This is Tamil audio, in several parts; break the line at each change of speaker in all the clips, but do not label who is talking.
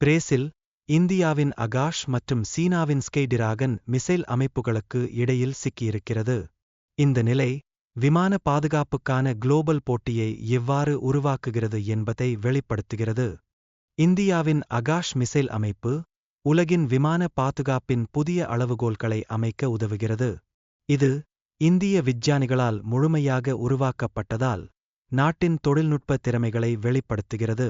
பிரேசில் இந்தியாவின் அகாஷ் மற்றும் சீனாவின் ஸ்கைடிராகன் மிசைல் அமைப்புகளுக்கு இடையில் சிக்கியிருக்கிறது. இந்த நிலை விமான பாதுகாப்புக்கான குளோபல் போட்டியை எவ்வாறு உருவாக்குகிறது என்பதை வெளிப்படுத்துகிறது. இந்தியாவின் அகாஷ் மிசைல் அமைப்பு உலகின் விமான பாதுகாப்பின் புதிய அளவுகோல்களை அமைக்க உதவுகிறது. இது இந்திய விஞ்ஞானிகளால் முழுமையாக உருவாக்கப்பட்டதால் நாட்டின் தொழில்நுட்ப திறமைகளை வெளிப்படுத்துகிறது.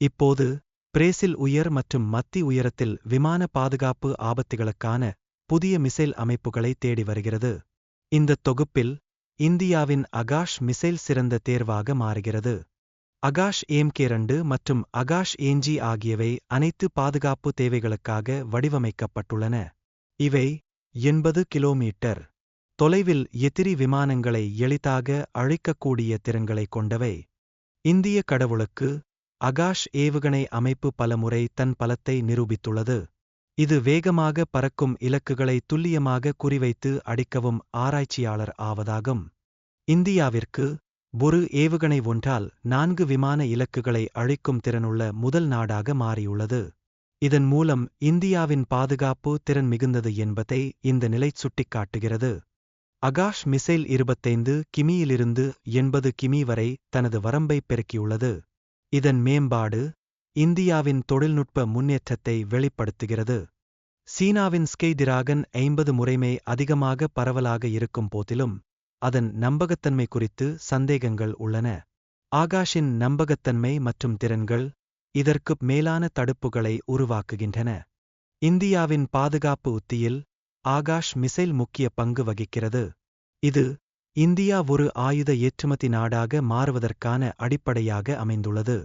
இப்போது பிரேசில் உயர் மற்றும் மத்தி உயரத்தில் விமான பாதுகாப்பு ஆபத்துகளுக்கான புதிய மிசைல் அமைப்புகளை தேடி வருகிறது. இந்த தொகுப்பில் இந்தியாவின் அகாஷ் மிசைல் சிறந்த தேர்வாக மாறுகிறது. அகாஷ் ஏம்கே ரெண்டு மற்றும் அகாஷ் ஏஞ்சி ஆகியவை அனைத்து பாதுகாப்பு தேவைகளுக்காக வடிவமைக்கப்பட்டுள்ளன. இவை எண்பது கிலோமீட்டர். தொலைவில் எதிரி விமானங்களை எளிதாக அழிக்கக்கூடிய திறன்களை கொண்டவை. இந்திய கடவுளுக்கு அகாஷ் ஏவுகணை அமைப்பு பலமுறை தன் பலத்தை நிரூபித்துள்ளது. இது வேகமாக பறக்கும் இலக்குகளை துல்லியமாக குறிவைத்து அடிக்கவும் ஆராய்ச்சியாளர் ஆவதாகும். இந்தியாவிற்கு ஒரு ஏவுகணை ஒன்றால் நான்கு விமான இலக்குகளை அழிக்கும் திறனுள்ள முதல் நாடாக மாறியுள்ளது. இதன் மூலம் இந்தியாவின் பாதுகாப்பு திறன் மிகுந்தது என்பதை இந்த நிலை சுட்டிக்காட்டுகிறது. அகாஷ் மிசைல் இருபத்தைந்து கிமியிலிருந்து எண்பது கிமி வரை தனது வரம்பை பெருக்கியுள்ளது. இதன் மேம்பாடு இந்தியாவின் தொழில்நுட்ப முன்னேற்றத்தை வெளிப்படுத்துகிறது. சீனாவின் ஸ்கெய்திராகன் ஐம்பது முறைமை அதிகமாக பரவலாக இருக்கும் போதிலும் அதன் நம்பகத்தன்மை குறித்து சந்தேகங்கள் உள்ளன. ஆகாஷின் நம்பகத்தன்மை மற்றும் திறன்கள் இதற்கு மேலான தடுப்புகளை உருவாக்குகின்றன. இந்தியாவின் பாதுகாப்பு உத்தியில் ஆகாஷ் மிசைல் முக்கிய பங்கு வகிக்கிறது. இது இந்தியா ஒரு ஆயுத ஏற்றுமதி நாடாக மாறுவதற்கான அடிப்படையாக அமைந்துள்ளது.